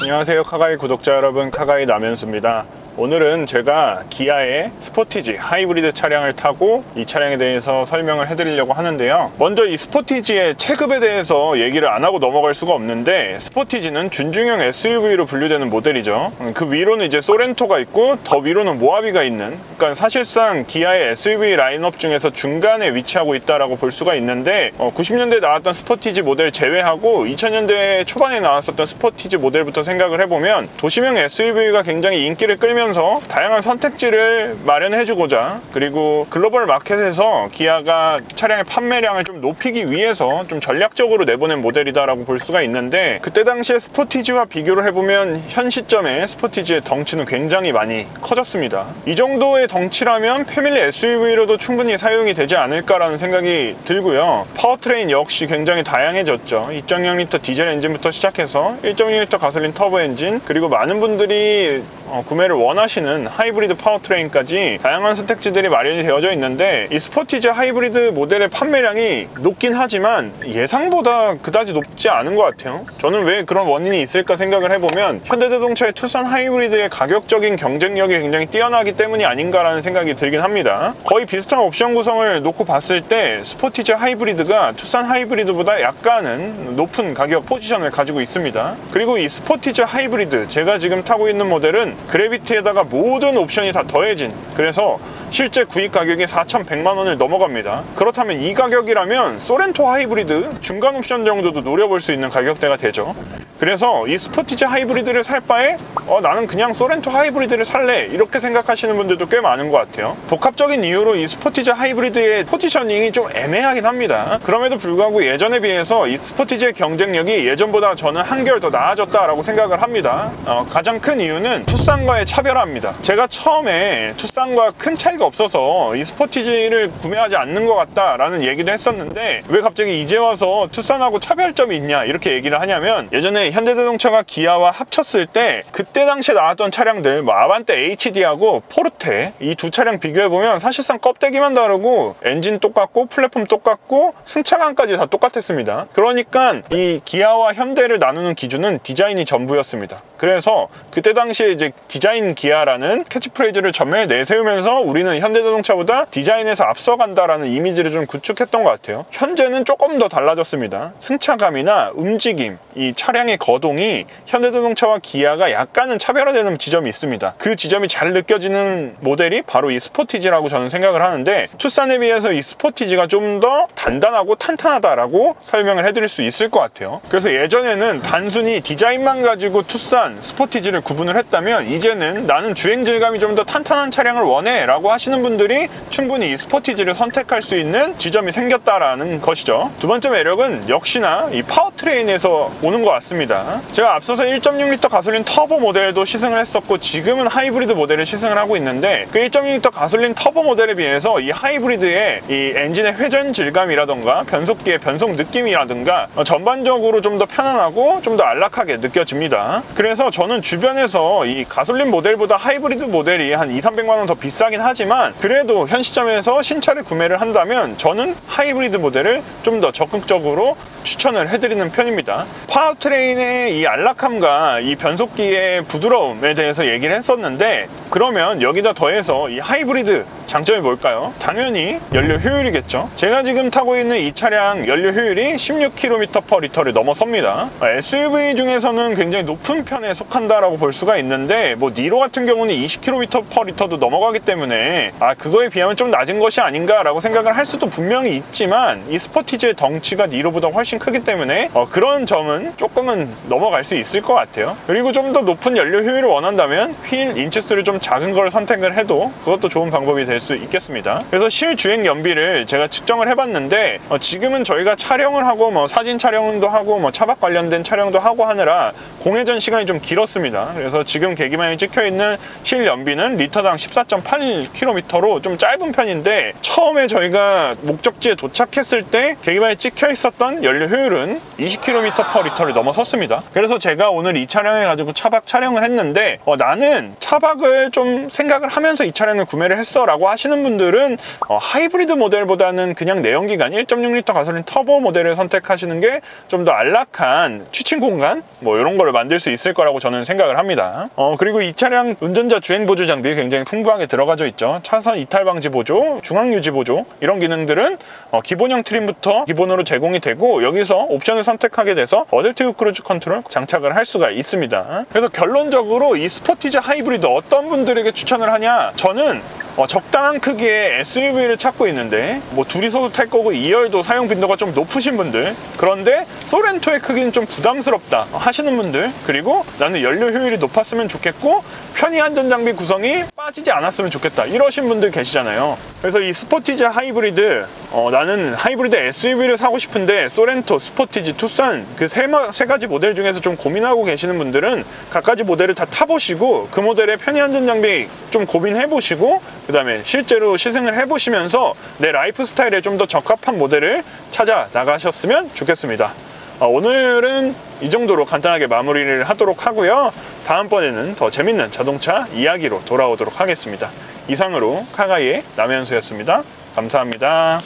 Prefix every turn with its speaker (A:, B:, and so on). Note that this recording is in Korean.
A: 안녕하세요. 카가이 구독자 여러분 카가이 남현수입니다 오늘은 제가 기아의 스포티지 하이브리드 차량을 타고 이 차량에 대해서 설명을 해드리려고 하는데요. 먼저 이 스포티지의 체급에 대해서 얘기를 안 하고 넘어갈 수가 없는데 스포티지는 준중형 SUV로 분류되는 모델이죠. 그 위로는 이제 소렌토가 있고 더 위로는 모하비가 있는 그러니까 사실상 기아의 SUV 라인업 중에서 중간에 위치하고 있다라고 볼 수가 있는데 90년대에 나왔던 스포티지 모델 제외하고 2000년대 초반에 나왔었던 스포티지 모델부터 생각을 해보면 도시명 SUV가 굉장히 인기를 끌면 서 다양한 선택지를 마련해 주고자 그리고 글로벌 마켓에서 기아가 차량의 판매량을 좀 높이기 위해서 좀 전략적으로 내보낸 모델이다라고 볼 수가 있는데 그때 당시에 스포티지와 비교를 해보면 현 시점에 스포티지의 덩치는 굉장히 많이 커졌습니다. 이 정도의 덩치라면 패밀리 SUV로도 충분히 사용이 되지 않을까라는 생각이 들고요. 파워트레인 역시 굉장히 다양해졌죠. 2.0L 디젤 엔진부터 시작해서 1.6L 가솔린 터보 엔진 그리고 많은 분들이 어, 구매를 원하시는 하이브리드 파워트레인까지 다양한 선택지들이 마련이 되어져 있는데 이 스포티지 하이브리드 모델의 판매량이 높긴 하지만 예상보다 그다지 높지 않은 것 같아요. 저는 왜 그런 원인이 있을까 생각을 해보면 현대자동차의 투싼 하이브리드의 가격적인 경쟁력이 굉장히 뛰어나기 때문이 아닌가라는 생각이 들긴 합니다. 거의 비슷한 옵션 구성을 놓고 봤을 때 스포티지 하이브리드가 투싼 하이브리드보다 약간은 높은 가격 포지션을 가지고 있습니다. 그리고 이 스포티지 하이브리드 제가 지금 타고 있는 모델은 그래비티에다가 모든 옵션이 다 더해진 그래서 실제 구입 가격이 4,100만 원을 넘어갑니다. 그렇다면 이 가격이라면 소렌토 하이브리드 중간 옵션 정도도 노려볼 수 있는 가격대가 되죠. 그래서 이 스포티지 하이브리드를 살 바에 어, 나는 그냥 소렌토 하이브리드를 살래 이렇게 생각하시는 분들도 꽤 많은 것 같아요. 복합적인 이유로 이 스포티지 하이브리드의 포지셔닝이 좀 애매하긴 합니다. 그럼에도 불구하고 예전에 비해서 이 스포티지의 경쟁력이 예전보다 저는 한결 더 나아졌다라고 생각을 합니다. 어, 가장 큰 이유는 투 싼과의 차별화입니다. 제가 처음에 투싼과 큰 차이가 없어서 이 스포티지를 구매하지 않는 것 같다라는 얘기를 했었는데 왜 갑자기 이제 와서 투싼하고 차별점이 있냐 이렇게 얘기를 하냐면 예전에 현대자동차가 기아와 합쳤을 때 그때 당시에 나왔던 차량들 뭐 아반떼 HD하고 포르테 이 두 차량 비교해 보면 사실상 껍데기만 다르고 엔진 똑같고 플랫폼 똑같고 승차감까지 다 똑같았습니다. 그러니까 이 기아와 현대를 나누는 기준은 디자인이 전부였습니다. 그래서 그때 당시에 이제 디자인 기아라는 캐치프레이즈를 전면에 내세우면서 우리는 현대자동차보다 디자인에서 앞서간다라는 이미지를 좀 구축했던 것 같아요. 현재는 조금 더 달라졌습니다. 승차감이나 움직임, 이 차량의 거동이 현대자동차와 기아가 약간은 차별화되는 지점이 있습니다. 그 지점이 잘 느껴지는 모델이 바로 이 스포티지라고 저는 생각을 하는데 투싼에 비해서 이 스포티지가 좀 더 단단하고 탄탄하다라고 설명을 해드릴 수 있을 것 같아요. 그래서 예전에는 단순히 디자인만 가지고 투싼 스포티지를 구분을 했다면 이제는 나는 주행 질감이 좀 더 탄탄한 차량을 원해 라고 하시는 분들이 충분히 이 스포티지를 선택할 수 있는 지점이 생겼다라는 것이죠. 두 번째 매력은 역시나 이 파워트레인에서 오는 것 같습니다. 제가 앞서서 1.6L 가솔린 터보 모델도 시승을 했었고 지금은 하이브리드 모델을 시승을 하고 있는데 그 1.6L 가솔린 터보 모델에 비해서 이 하이브리드의 이 엔진의 회전 질감이라던가 변속기의 변속 느낌이라든가 어, 전반적으로 좀 더 편안하고 좀 더 안락하게 느껴집니다. 그래서 저는 주변에서 이 가솔린 모델보다 하이브리드 모델이 한 2, 300만 원 더 비싸긴 하지만 그래도 현 시점에서 신차를 구매를 한다면 저는 하이브리드 모델을 좀 더 적극적으로 추천을 해드리는 편입니다. 파워트레인의 이 안락함과 이 변속기의 부드러움에 대해서 얘기를 했었는데 그러면 여기다 더해서 이 하이브리드 장점이 뭘까요? 당연히 연료 효율이겠죠. 제가 지금 타고 있는 이 차량 연료 효율이 16km per 리터를 넘어섭니다. SUV 중에서는 굉장히 높은 편에 속한다라고 볼 수가 있는데 뭐 니로 같은 경우는 20km per 리터도 넘어가기 때문에 아 그거에 비하면 좀 낮은 것이 아닌가라고 생각을 할 수도 분명히 있지만 이 스포티지의 덩치가 니로보다 훨씬 크기 때문에 어, 그런 점은 조금은 넘어갈 수 있을 것 같아요. 그리고 좀 더 높은 연료 효율을 원한다면 휠 인치수를 좀 작은 걸 선택을 해도 그것도 좋은 방법이 될 수 있겠습니다. 그래서 실주행 연비를 제가 측정을 해봤는데 어, 지금은 저희가 촬영을 하고 뭐 사진 촬영도 하고 뭐 차박 관련된 촬영도 하고 하느라 공회전 시간이 좀 길었습니다. 그래서 지금 계기판에 찍혀 있는 실 연비는 리터당 14.8km로 좀 짧은 편인데 처음에 저희가 목적지에 도착했을 때 계기판에 찍혀 있었던 연료 효율은 20km per 리터를 넘어섰습니다. 그래서 제가 오늘 이 차량을 가지고 차박 촬영 촬영을 했는데 어, 나는 차박을 좀 생각을 하면서 이 차량을 구매를 했어 라고 하시는 분들은 어, 하이브리드 모델보다는 그냥 내연기관 1.6L 가솔린 터보 모델을 선택하시는 게 좀 더 안락한 취침 공간 뭐 이런 거를 만들 수 있을 거라고 저는 생각을 합니다 어, 그리고 이 차량 운전자 주행 보조 장비 굉장히 풍부하게 들어가져 있죠. 차선 이탈 방지 보조 중앙 유지 보조 이런 기능들은 어, 기본형 트림부터 기본으로 제공이 되고 여기서 옵션을 선택하게 돼서 어댑티브 크루즈 컨트롤 장착을 할 수가 있습니다. 그래서 결론적으로 이 스포티지 하이브리드 어떤 분들에게 추천을 하냐? 저는 어, 적당한 크기의 SUV를 찾고 있는데 뭐 둘이서도 탈 거고 2열도 사용 빈도가 좀 높으신 분들 그런데 소렌토의 크기는 좀 부담스럽다 하시는 분들 그리고 나는 연료 효율이 높았으면 좋겠고 편의 안전 장비 구성이 빠지지 않았으면 좋겠다 이러신 분들 계시잖아요 그래서 이 스포티지 하이브리드 어, 나는 하이브리드 SUV를 사고 싶은데 소렌토, 스포티지, 투싼 그세 세 가지 모델 중에서 좀 고민하고 계시는 분들은 각가지 모델을 다 타보시고 그 모델의 편의 안전 장비 좀 고민해 보시고 그 다음에 실제로 시승을 해보시면서 내 라이프 스타일에 좀 더 적합한 모델을 찾아 나가셨으면 좋겠습니다. 어, 오늘은 이 정도로 간단하게 마무리를 하도록 하고요. 다음번에는 더 재밌는 자동차 이야기로 돌아오도록 하겠습니다. 이상으로 카가이의 남현수였습니다. 감사합니다.